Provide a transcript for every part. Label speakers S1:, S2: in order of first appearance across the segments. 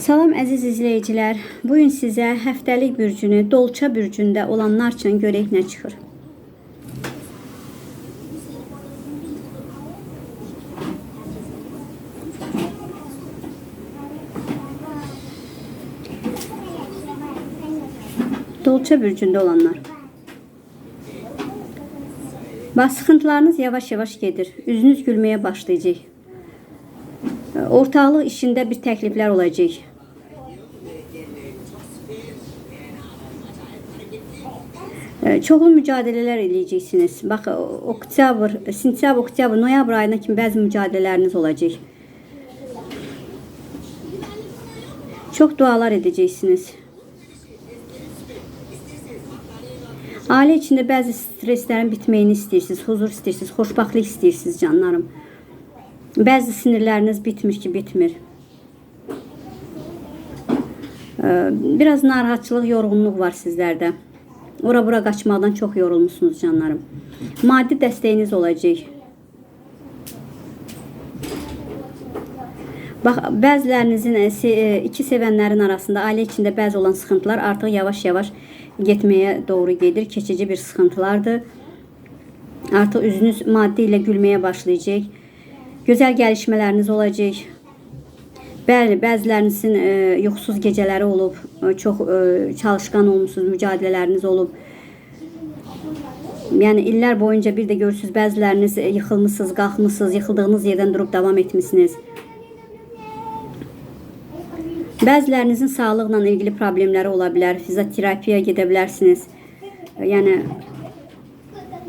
S1: Salam əziz izləyicilər. Bu gün sizə həftəlik bürcünü Dolça bürcündə olanlar üçün görək nə çıxır. Dolça bürcündə olanlar. Bax, sıxıntılarınız yavaş-yavaş gedir. Üzünüz gülməyə başlayacaq. Ortaqlıq işində bir təkliflər olacaq. Çoxlu mücadilələr eləyəcəksiniz. Bax, oktyabr, sentyabr, oktyabr, noyabr ayına kimi bəzi mücadilələriniz olacaq. Çox dualar edəcəksiniz. Ailə içində bəzi stresslərin bitməyini istəyirsiniz, huzur istəyirsiniz, xoşbəxtlik istəyirsiniz canlarım. Bəzi sinirləriniz bitmiş ki, bitmir. Ee, Biraz narahatçılıq, yorğunluq var sizlərdə. Ora bura qaçmaqdan çox yorulmusunuz canlarım. Maddi dəstəyiniz olacaq. Bax, bəzilərinizin e, e, iki sevənlərin arasında ailə içində bəzi olan sıxıntılar artıq yavaş-yavaş getməyə doğru gedir. Keçici bir sıxıntılardır. Artıq üzünüz maddi ilə gülməyə başlayacaq. Gözəl gəlişmələriniz olacaq. Bəli, bəzilərinizin e, yuxusuz gecələri olub, e, çox e, çalışqan olmusunuz, mücadilələriniz olub. Yəni illər boyunca bir də görürsüz bəziləriniz e, yıxılmısınız, qalxmısınız, yıxıldığınız yerdən durub davam etmisiniz. Bəzilərinizin sağlıqla ilgili problemləri ola bilər. Fizioterapiyaya gedə bilərsiniz. Yəni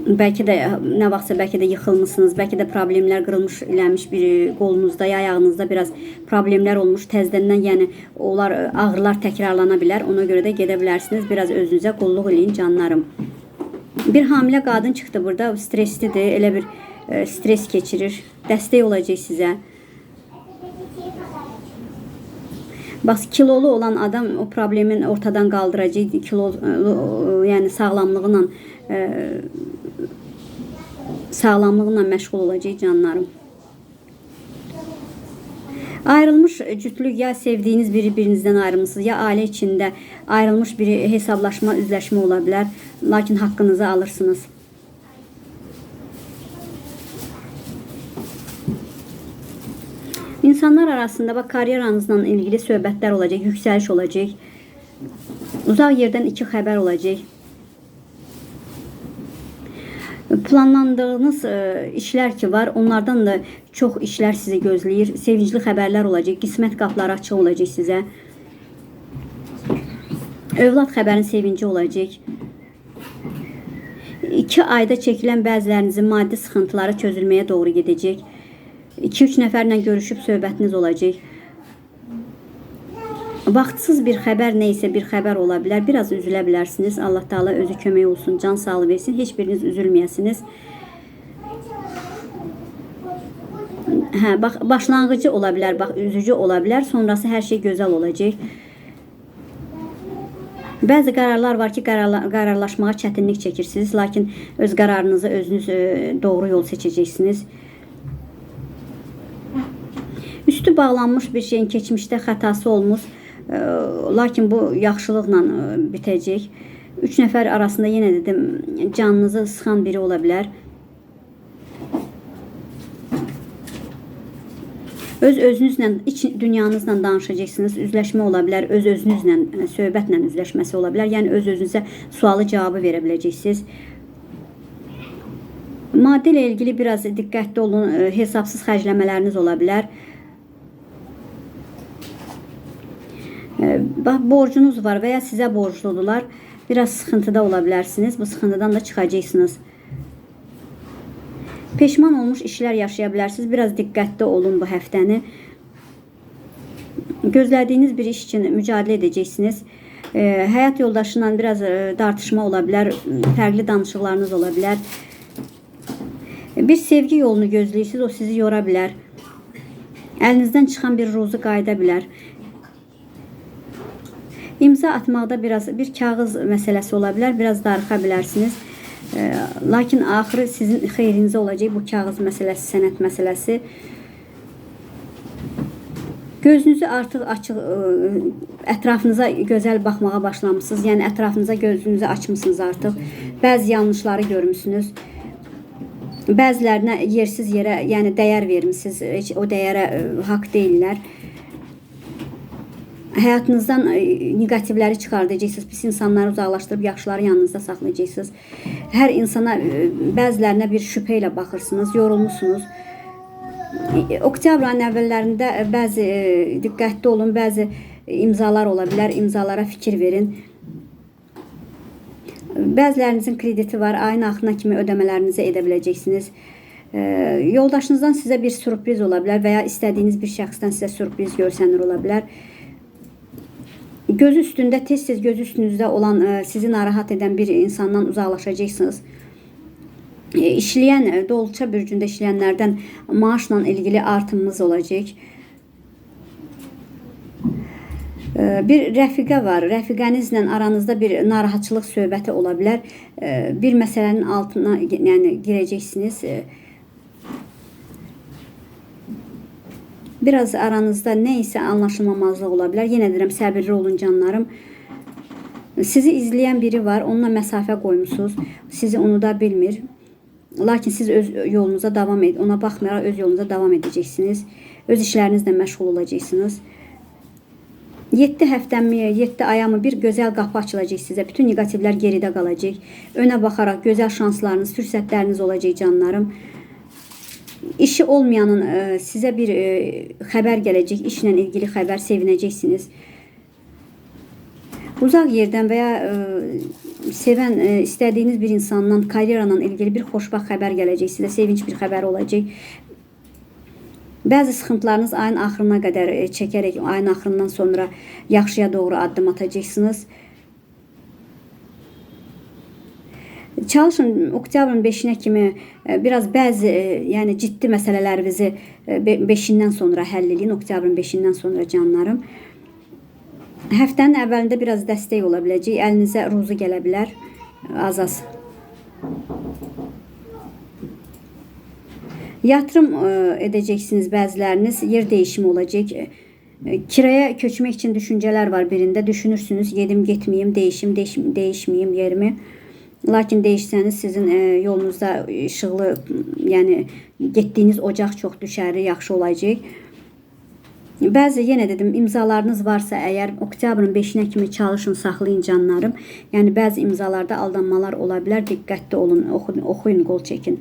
S1: bəlkə də nə vaxtsa bəlkə də yıxılmısınız, bəlkə də problemlər qırılmış, eləmiş bir qolunuzda, ya ayağınızda biraz problemlər olmuş. Təzədən yəni onlar ağrılar təkrarlana bilər. Ona görə də gedə bilərsiniz. Biraz özünüzə qulluq eləyin canlarım. Bir hamilə qadın çıxdı burada. Stresslidir. Elə bir e, stres keçirir. Dəstək olacaq sizə. Bax kilolu olan adam o problemin ortadan qaldıracaq. Kilo e, yəni sağlamlığıyla e, sağlamlığıyla məşğul olacaq canlarım. Ayrılmış cütlük ya sevdiyiniz biri birinizdən ayrılmısınız ya ailə içində ayrılmış biri hesablaşma, üzləşmə ola bilər. Lakin haqqınızı alırsınız. İnsanlar arasında bak karyeranızla ilgili söhbətlər olacaq, yüksəliş olacaq. Uzaq yerdən iki xəbər olacaq. Planlandığınız e, işlər ki var, onlardan da çox işlər sizi gözləyir. Sevincli xəbərlər olacaq, qismət qapıları açıq olacaq sizə. Övlad xəbərin sevinci olacaq. 2 ayda çəkilən bəzilərinizin maddi sıxıntıları çözülməyə doğru gedəcək. 2-3 nəfərlə görüşüb söhbətiniz olacaq. Vaxtsız bir xəbər nə isə bir xəbər ola bilər. Biraz üzülə bilərsiniz. Allah Taala özü kömək olsun, can sağlığı versin. Heç biriniz üzülməyəsiniz. Hə, bax başlanğıcı ola bilər, bax üzücü ola bilər. Sonrası hər şey gözəl olacaq. Bəzi qərarlar var ki, qərarla, qərarlaşmağa çətinlik çəkirsiniz, lakin öz qərarınızı özünüz e, doğru yol seçəcəksiniz. Üstü bağlanmış bir şeyin keçmişdə xətası olmuş, lakin bu yaxşılıqla e, bitəcək. Üç nəfər arasında yenə dedim, canınızı sıxan biri ola bilər. Öz özünüzlə, iç dünyanızla danışacaqsınız. Üzləşmə ola bilər, öz özünüzlə, e, söhbətlə üzləşməsi ola bilər. Yəni öz özünüzə sualı cavabı verə biləcəksiniz. Maddi ilə ilgili biraz diqqətli olun. e, Hesabsız xərcləmələriniz ola bilər. E, Bax borcunuz var və ya sizə borcludular. Biraz sıxıntıda ola bilərsiniz. Bu sıxıntıdan da çıxacaqsınız. Peşman olmuş işlər yaşaya bilərsiniz. Biraz diqqətli olun bu həftəni. Gözlədiyiniz bir iş üçün mücadilə edəcəksiniz. E, həyat yoldaşından biraz e, dartışma ola bilər, fərqli danışıqlarınız ola. Bir sevgi yolunu gözləyirsiniz, o sizi yora bilər. Əlinizdən çıxan bir ruzu qayıda bilər. İmza atmaqda biraz bir kağız məsələsi ola bilər, biraz darıxa bilərsiniz. Lakin axırı sizin xeyrinizə olacaq bu kağız məsələsi, sənəd məsələsi. Gözünüzü artıq açıq ətrafınıza gözəl baxmağa başlamısınız. Yəni ətrafınıza gözünüzü açmısınız artıq. Bəzi yanlışları görmüsünüz. Bəzilərinə yersiz yerə, yəni dəyər vermisiniz. Heç o dəyərə haqq deyillər. Həyatınızdan ə, neqativləri çıxardacaqsınız. Pis insanları uzaqlaşdırıb yaxşıları yanınızda saxlayacaqsınız. Hər insana ə, bəzilərinə bir şübhə ilə baxırsınız, yorulmusunuz. Oktyabr ayının əvvəllərində bəzi e, diqqətli olun, bəzi imzalar ola bilər. İmzalara fikir verin. Bəzilərinizin krediti var. Ayın axırına kimi ödəmələrinizi edə biləcəksiniz. E, Yoldaşınızdan sizə bir sürpriz ola bilər və ya istədiyiniz bir şəxsdən sizə sürpriz görsənir ola bilər. Göz üstündə tez-tez göz üstünüzdə olan e, sizi narahat edən bir insandan uzaqlaşacaqsınız. E, işləyən e, dolça bürcündə işləyənlərdən maaşla ilgili artımımız olacaq. Bir rəfiqə var. Rəfiqənizlə aranızda bir narahatçılıq söhbəti ola bilər. Bir məsələnin altına yəni girəcəksiniz. Biraz aranızda nə isə anlaşılmamazlıq ola bilər. Yenə deyirəm, səbirli olun canlarım. Sizi izləyən biri var, onunla məsafə qoymusunuz. Sizi unuda bilmir. Lakin siz öz yolunuza davam ed. Ona baxmayaraq öz yolunuza davam edəcəksiniz. Öz işlərinizlə məşğul olacaqsınız. 7 həftəmi, 7 ayamı bir gözəl qapı açılacaq sizə. Bütün neqativlər geridə qalacaq. Önə baxaraq gözəl şanslarınız, fürsətləriniz olacaq canlarım. İşi olmayanın e, sizə bir e, xəbər gələcək, işlə ilgili xəbər sevinəcəksiniz. Uzaq yerdən və ya e, sevən, e, istədiyiniz bir insandan, karyeranla ilgili bir xoşbaxt xəbər gələcək sizə, sevinç bir xəbər olacaq. Bəzi sıxıntılarınız ayın axırına qədər e, çəkərək ayın axırından sonra yaxşıya doğru addım atacaqsınız. Çalışın oktyabrın 5-nə kimi e, biraz bəzi e, yəni ciddi məsələlərinizi 5-dən sonra həll edin. Oktyabrın 5-dən sonra canlarım. Həftənin əvvəlində biraz dəstək ola biləcək. Əlinizə ruzu gələ bilər. Az-az. Yatırım e, edəcəksiniz bəziləriniz. Yer dəyişimi olacaq. E, Kiraya köçmək üçün düşüncələr var birində. Düşünürsünüz, gedim, getməyim, dəyişim, dəyişim, dəyişməyim yerimi. Lakin dəyişsəniz sizin e, yolunuzda işıqlı, yəni getdiyiniz ocaq çox düşərli, yaxşı olacaq. Bəzi yenə dedim imzalarınız varsa əgər oktyabrın 5-nə kimi çalışın, saxlayın canlarım. Yəni bəzi imzalarda aldanmalar ola bilər. Diqqətli olun, oxuyun, oxuyun, qol çəkin.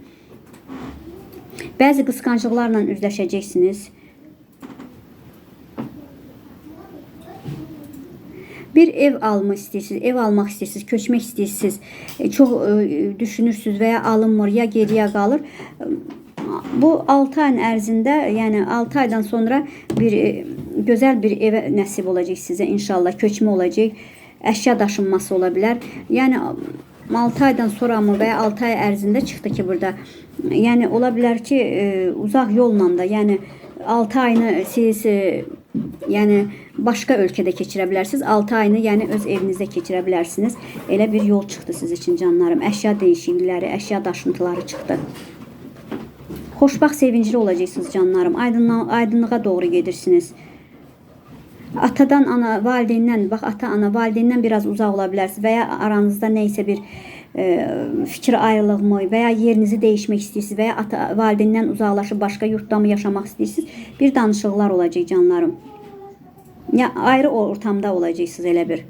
S1: Bəzi qısqanclıqlarla üzləşəcəksiniz. Bir ev alma istəyirsiniz, ev almaq istəyirsiniz, köçmək istəyirsiniz, e, çox e, düşünürsüz və ya alınmır, ya geriyə qalır. Bu 6 ayın ərzində, yəni 6 aydan sonra bir e, gözəl bir evə nəsib olacaq sizə inşallah. Köçmə olacaq, əşya daşınması ola bilər. Yəni 6 aydan sonra mı və ya 6 ay ərzində çıxdı ki, burada. Yəni ola bilər ki, uzaq yolla da, yəni 6 ayını siz e, yəni başqa ölkədə keçirə bilərsiniz. 6 ayını yəni öz evinizdə keçirə bilərsiniz. Elə bir yol çıxdı siz üçün canlarım. Əşya dəyişiklikləri, əşya daşıntıları çıxdı. Xoşbaxt, sevincli olacaqsınız canlarım. Aydınlığa, doğru gedirsiniz. Atadan, ana, valideyndən, bax ata, ana, valideyndən biraz uzaq ola bilərsiniz və aranızda nə isə bir fikir ayrılığı mı və ya yerinizi dəyişmək istəyirsiniz və ya ata, valideyndən uzaqlaşıb başqa yurtda mı yaşamaq istəyirsiniz? Bir danışıqlar olacaq canlarım. Ya ayrı ortamda olacaqsınız elə bir.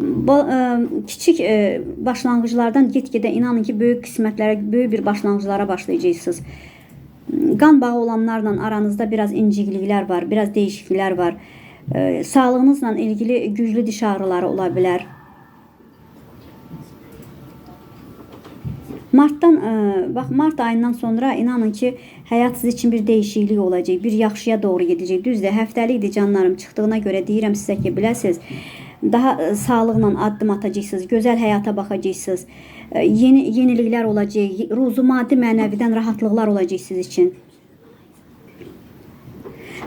S1: Bu e, kiçik e, başlanğıclardan get-gedə inanın ki, böyük qismətlərə, böyük bir başlanğıclara başlayacaqsınız. Qan bağı olanlarla aranızda biraz incikliklər var, biraz dəyişikliklər var. E, Sağlığınızla ilgili güclü diş ağrıları ola. Martdan e, bax Mart ayından sonra inanın ki, həyat sizin üçün bir dəyişiklik olacaq, bir yaxşıya doğru gedəcək. Düzdür, həftəlikdir canlarım çıxdığına görə deyirəm sizə ki, biləsiniz, daha e, sağlıqla addım atacaqsınız, gözəl həyata baxacaqsınız. E, Yeni yeniliklər olacaq, ruzu maddi mənəvidən rahatlıqlar olacaq siz üçün.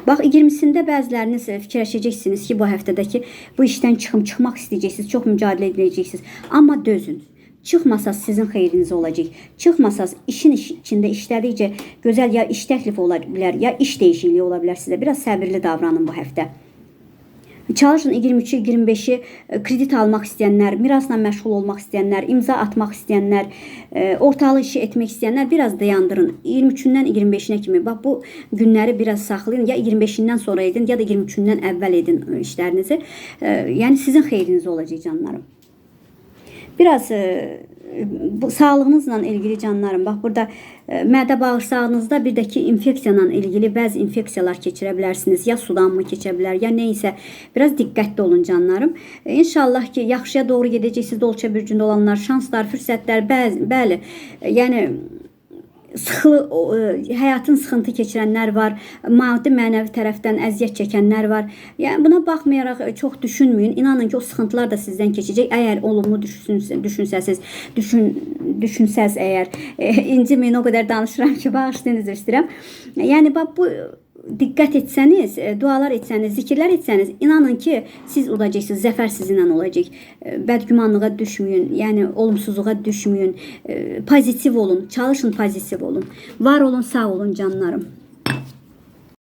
S1: Bax 20-sində bəziləriniz e, fikirləşəcəksiniz ki, bu həftədəki bu işdən çıxım, çıxmaq istəyəcəksiniz, çox mücadilə edəcəksiniz. Amma dözün. Çıxmasaz sizin xeyrinizə olacaq. Çıxmasaz işin iş- içində işlədikcə gözəl ya iş təklifi ola bilər, ya iş dəyişikliyi ola bilər sizə. Biraz səbirli davranın bu həftə. Çalışın 23-ü, 25-i e, kredit almaq istəyənlər, mirasla məşğul olmaq istəyənlər, imza atmaq istəyənlər, e, ortalı işi etmək istəyənlər biraz dayandırın. 23-dən 25-nə kimi bax bu günləri biraz saxlayın. Ya 25-dən sonra edin, ya da 23-dən əvvəl edin e, işlərinizi. E, Yəni sizin xeyrinizə olacaq canlarım. Biraz e, bu sağlığınızla ilgili canlarım. Bax burada e, mədə bağırsağınızda bir də ki infeksiyalarla ilgili bəzi infeksiyalar keçirə bilərsiniz. Ya sudanmı keçə bilər, ya nə. Biraz diqqətli olun canlarım. E, İnşallah ki yaxşıya doğru gedəcəksiniz. Dolça bir gündə olanlar, şanslar, fürsətlər, bəzi, bəli. E, Yəni sıxılı o, e, həyatın sıxıntı keçirənlər var, maddi mənəvi tərəfdən əziyyət çəkənlər var. Yəni buna baxmayaraq e, çox düşünməyin. İnanın ki, o sıxıntılar da sizdən keçəcək. Əgər olumlu düşünsə, düşünsəsiz, düşün düşünsəz əgər e, inciməyin o qədər danışıram ki, bağışlayın üzr istəyirəm. Yəni bax bu diqqət etsəniz, e, dualar etsəniz, zikirlər etsəniz, inanın ki, siz udacaqsınız, zəfər sizinlə olacaq. E, Bədgümanlığa düşməyin, yəni olumsuzluğa düşməyin. E, Pozitiv olun, çalışın pozitiv olun. Var olun, sağ olun canlarım.